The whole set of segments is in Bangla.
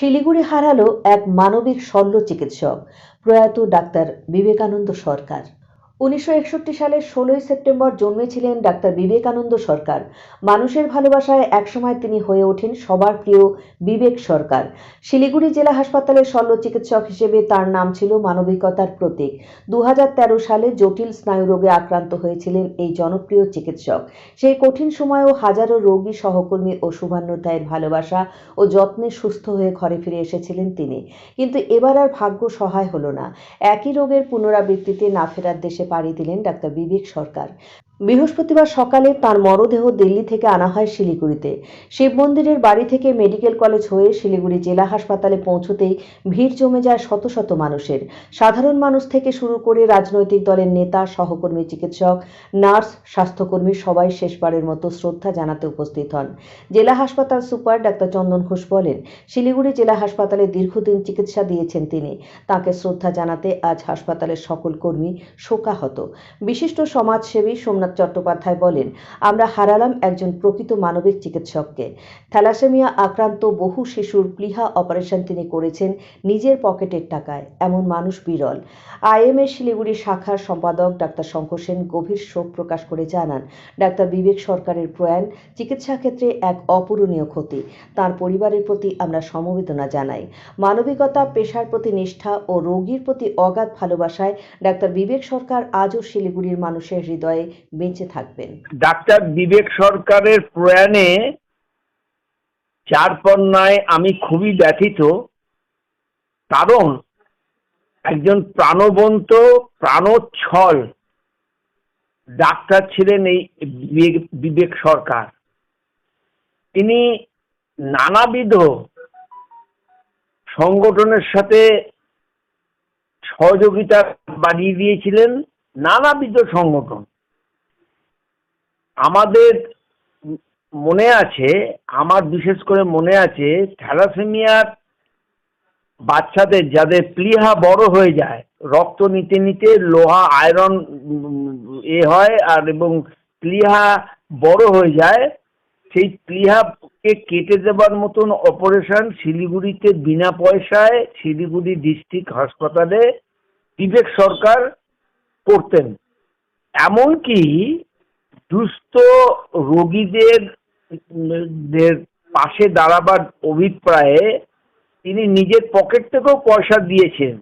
শিলিগুড়ি হারালো এক মানবিক শল্য চিকিৎসক প্রয়াত ডাক্তার বিবেকানন্দ সরকার। উনিশশো একষট্টি সালের ষোলোই সেপ্টেম্বর জন্মেছিলেন ডাক্তার বিবেকানন্দ সরকার। মানুষের ভালোবাসায় একসময় তিনি হয়ে ওঠেন সবার প্রিয় বিবেক সরকার। শিলিগুড়ি জেলা হাসপাতালের শল্য চিকিৎসক হিসেবে তার নাম ছিল মানবিকতার প্রতীক। দু হাজার তেরো সালে জটিল স্নায়ুরোগে আক্রান্ত হয়েছিলেন এই জনপ্রিয় চিকিৎসক। সেই কঠিন সময়েও হাজারো রোগী, সহকর্মী ও শুভান্নতায়ের ভালোবাসা ও যত্নে সুস্থ হয়ে ঘরে ফিরে এসেছিলেন তিনি। কিন্তু এবার আর ভাগ্য সহায় হলো না। একই রোগের পুনরাবৃত্তিতে না ফেরার দেশে পাড়ি দিলেন ডাক্তার বিবেক সরকার। বৃহস্পতিবার সকালে তার মরদেহ দিল্লি থেকে আনা হয় শিলিগুড়িতে। শিব মন্দিরের বাড়ি থেকে মেডিকেল কলেজ হয়ে শিলিগুড়ি জেলা হাসপাতালে পৌঁছতেই ভিড় জমে যায় শত শত মানুষের। সাধারণ মানুষ থেকে শুরু করে রাজনৈতিক দলের নেতা, সহকর্মী, চিকিৎসক, নার্স, স্বাস্থ্যকর্মী সবাই শেষবারের মতো শ্রদ্ধা জানাতে উপস্থিত হন। জেলা হাসপাতাল সুপার ডাক্তার চন্দন ঘোষ বলেন, শিলিগুড়ি জেলা হাসপাতালে দীর্ঘদিন চিকিৎসা দিয়েছেন তিনি। তাকে শ্রদ্ধা জানাতে আজ হাসপাতালের সকল কর্মী শোকাহত। বিশিষ্ট সমাজসেবী সোমনাথ চট্টোপাধ্যায় বলেন, আমরা হারালাম একজন প্রকৃত মানবিক চিকিৎসককে। থ্যালাসেমিয়া আক্রান্ত বহু শিশুর প্লিহা অপারেশন তিনি করেছেন নিজের পকেটের টাকায়। এমন মানুষ বিরল। আইএমএ শিলিগুড়ি শাখার সম্পাদক ডাক্তার শঙ্কর সেন গভীর শোক প্রকাশ করে জানান, ডাক্তার বিবেক সরকারের প্রয়াণ চিকিৎসা ক্ষেত্রে এক অপূরণীয় ক্ষতি। তার পরিবারের প্রতি আমরা সমবেদনা জানাই। মানবিকতা, পেশার প্রতি নিষ্ঠা ও রোগীর প্রতি অগাধ ভালোবাসায় ডাক্তার বিবেক সরকার আজও শিলিগুড়ির মানুষের হৃদয়ে বেঁচে থাকবেন। ডাক্তার বিবেক সরকারের প্রয়াণে চার চারপন্নায় আমি খুবই ব্যথিত, কারণ একজন প্রাণবন্ত, প্রাণোচ্ছল ডাক্তার ছিলেন এই বিবেক সরকার। তিনি নানাবিধ সংগঠনের সাথে সহযোগিতা বাড়িয়ে দিয়েছিলেন, নানাবিধ সংগঠন। আমাদের মনে আছে, আমার বিশেষ করে মনে আছে, থ্যালাসেমিয়ার বাচ্চাদের যাদের প্লিহা বড় হয়ে যায়, রক্ত নিতে নিতে লোহা, আয়রন এ হয় আর এবং প্লিহা বড় হয়ে যায়, সেই প্লিহাকে কেটে দেবার মতন অপারেশন শিলিগুড়িতে বিনা পয়সায় শিলিগুড়ি ডিস্ট্রিক্ট হাসপাতালে, বিবেক সরকার করতেন। এমনকি দুস্থ রোগীদের পাশে দাঁড়াবার অভিপ্রায়ে তিনি নিজের পকেট থেকেও পয়সা দিয়েছেন।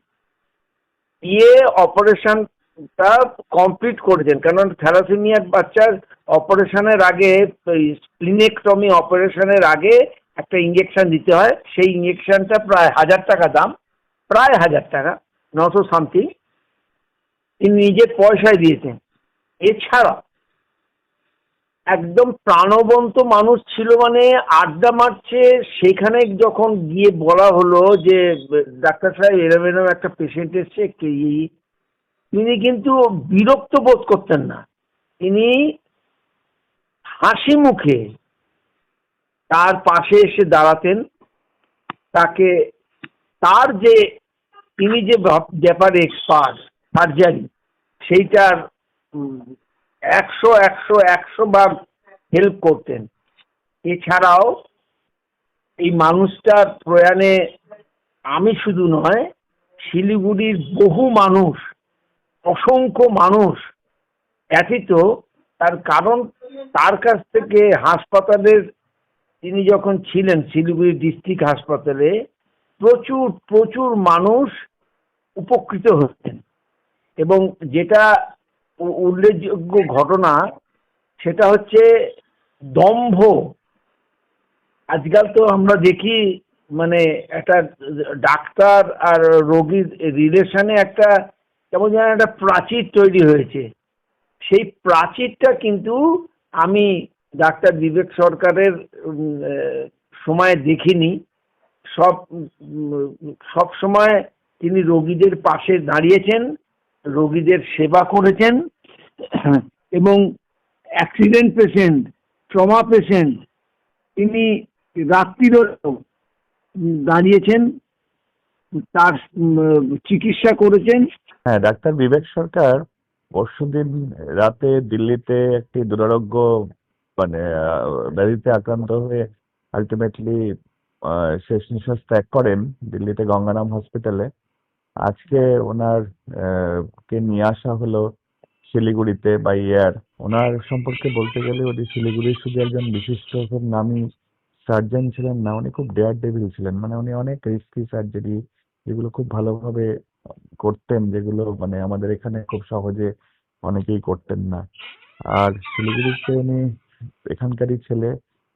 দিয়ে অপারেশনটা কমপ্লিট করেছেন। কারণ থ্যালাসেমিয়ার বাচ্চার অপারেশনের আগে স্প্লিনেক্টমি অপারেশনের আগে একটা ইঞ্জেকশন দিতে হয়। সেই ইঞ্জেকশনটা প্রায় হাজার টাকা দাম, প্রায় হাজার টাকা, নশো সামথিং। তিনি নিজের পয়সায় দিয়েছেন। এছাড়া একদম প্রাণবন্ত মানুষ ছিল মানে আড্ডা মারছে। সেখানে যখন গিয়ে বলা হলো যে, ডাক্তার সাহেব, এরম এরম একটা পেশেন্ট এসছে তিনি কিন্তু বিরক্ত বোধ করতেন না। তিনি হাসি মুখে তার পাশে এসে দাঁড়াতেন। তাকে, তার যে, তিনি যে ব্যাপারে এক্সপার্ট সার্জারি সেইটার একশো একশো একশো বার হেল্প করতেন। এছাড়াও এই মানুষটার প্রয়াণে আমি শুধু নয়, শিলিগুড়ির বহু মানুষ, অসংখ্য মানুষ ব্যথিত। তার কারণ, তার কাছ থেকে হাসপাতালের তিনি যখন ছিলেন, শিলিগুড়ি ডিস্ট্রিক্ট হাসপাতালে, প্রচুর প্রচুর মানুষ উপকৃত হচ্ছেন এবং যেটা উল্লেখযোগ্য ঘটনা সেটা হচ্ছে দম্ভ। আজকাল তো আমরা দেখি মানে একটা ডাক্তার আর রোগীর রিলেশনে একটা কেমন যেন একটা প্রাচীর তৈরি হয়েছে। সেই প্রাচীরটা কিন্তু আমি ডাক্তার বিবেক সরকারের সময় দেখিনি। সব সব সময় তিনি রোগীদের পাশে দাঁড়িয়েছেন, রোগীদের সেবা করেছেন। এবং অ্যাক্সিডেন্ট পেশেন্ট ট্রমা পেশেন্ট তিনি রাত্রিরও দাঁড়িয়েছেন, তার চিকিৎসা করেছেন। হ্যাঁ ডাক্তার বিবেক সরকার পরশুদিন রাতে দিল্লিতে একটি দুরারোগ্য মানে ব্যাধিতে আক্রান্ত হয়ে আলটিমেটলি শেষ নিঃশ্বাস ত্যাগ করেন দিল্লিতে গঙ্গারাম হসপিটালে আজকে ওনার কে নিয়ে আসা হলো শিলিগুড়িতে বাই এয়ার ওনার সম্পর্কে বলতে গেলে উনি শিলিগুড়ির শুধু একজন বিশিষ্ট খুব নামী সার্জন ছিলেন না, উনি খুব ডেয়ার ডেভিল ছিলেন। মানে উনি অনেক রিস্কি সার্জারি যেগুলো খুব ভালোভাবে করতেন, যেগুলো মানে আমাদের এখানে খুব সহজে অনেকেই করতেন না। আর শিলিগুড়িতে উনি এখানকারই ছেলে,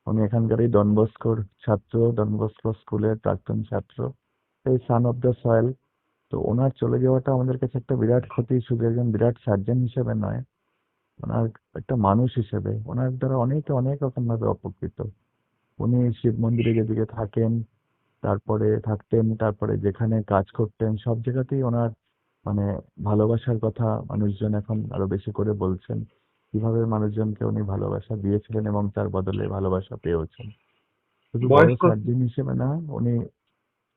উনি এখানকারই ডনবস্কোর ছাত্র ডনবস্কো স্কুলের প্রাক্তন ছাত্র। এই সান অফ দ্য সয়েল তো ওনার চলে যাওয়াটা আমাদের কাছে একটা বিরাট ক্ষতি। শুধু একজন বিরাট সার্জন হিসেবে নয় ওনার একটা মানুষ হিসেবে ওনার দ্বারা অনেকে অনেক রকম ভাবে অপকৃত। উনি শিব মন্দিরে যেদিকে থাকেন তারপরে থাকতেন তারপরে যেখানে কাজ করতেন সব জায়গাতেই ওনার মানে ভালোবাসার কথা মানুষজন এখন আরও বেশি করে বলছেন। কীভাবে মানুষজনকে উনি ভালোবাসা দিয়েছিলেন এবং তার বদলে ভালোবাসা পেয়েছেন শুধু সার্জন হিসেবে না উনি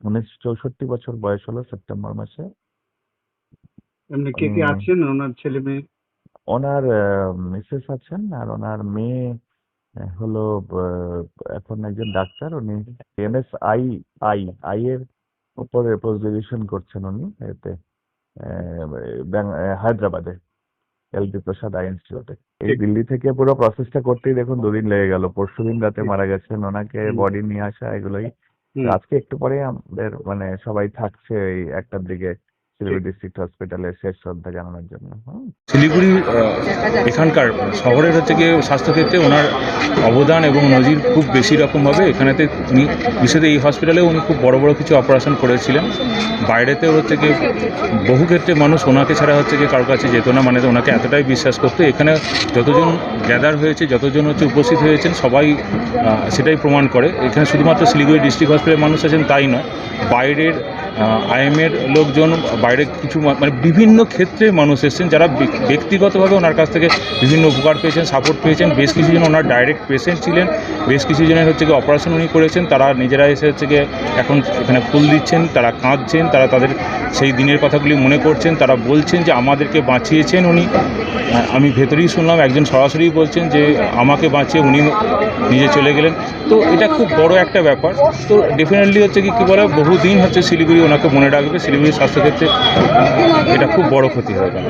উনিশশো চৌষট্টি বছর বয়স হলো সেপ্টেম্বর মাসে। এমনি কে কে আছেন? ওনার ছেলে মেয়ে? ওনার মিসেস আছেন আর ওনার মেয়ে হলো এখন একজন ডাক্তার। উনি এমএস আই আই আই এর উপরে পোস্ট গ্রাজুয়েশন করছেন উনি এতে হায়দ্রাবাদে এলবি প্রসাদ আই ইনস্টিটিউটে। এই দিল্লি থেকে পুরো প্রসেসটা করতেই দেখুন দুদিন লেগে গেল। পরশুদিন রাতে মারা গেছেন। ওনাকে বডি নিয়ে আসা এগুলোই আজকে একটু পরে আমাদের মানে সবাই থাকছে ওই একটার দিকে শিলিগুড়ি ডিস্ট্রিক্ট হসপিটালে শেষ শ্রদ্ধা জানানোর জন্য শিলিগুড়ি এখানকার শহরের হচ্ছে গিয়ে স্বাস্থ্যক্ষেত্রে ওনার অবদান এবং নজির খুব বেশি রকমভাবে। এখানেতে উনি বিশেষত এই হসপিটালে উনি খুব বড় বড় কিছু অপারেশন করেছিলেন। বাইরেতেও হচ্ছে গিয়ে বহু ক্ষেত্রে মানুষ ওনাকে ছাড়া হচ্ছে গিয়ে কারোর কাছে যেত না মানে ওনাকে এতটাই বিশ্বাস করতো। এখানে যতজন গ্যাদার হয়েছে, যতজন হচ্ছে উপস্থিত হয়েছেন, সবাই সেটাই প্রমাণ করে। এখানে শুধুমাত্র শিলিগুড়ি ডিস্ট্রিক্ট হসপিটালের মানুষ আছেন তাই নয়, বাইরের আইএমের লোকজন বাইরে কিছু মানে বিভিন্ন ক্ষেত্রে মানুষ এসেছেন, যারা ব্যক্তিগতভাবে ওনার কাছ থেকে বিভিন্ন উপকার পেয়েছেন সাপোর্ট পেয়েছেন। বেশ কিছু জন ওনার ডাইরেক্ট পেশেন্ট ছিলেন, বেশ কিছু জনের হচ্ছে গিয়ে অপারেশন উনি করেছেন। তারা নিজেরা এসে হচ্ছে গিয়ে এখন এখানে ফুল দিচ্ছেন, তারা কাঁদছেন, তারা তাদের সেই দিনের কথাগুলি মনে করছেন, তারা বলছেন যে আমাদেরকে বাঁচিয়েছেন উনি। আমি ভেতরেই শুনলাম, একজন সরাসরি বলছেন যে আমাকে বাঁচিয়ে উনি নিজে চলে গেলেন। তো এটা খুব বড় একটা ব্যাপার। তো ডেফিনেটলি হচ্ছে কি, কী বলে, বহুদিন হচ্ছে শিলিগুড়ি ওনাকে মনে রাখবে শিলিগুড়ি স্বাস্থ্যক্ষেত্রে এটা খুব বড় ক্ষতি হয়ে গেল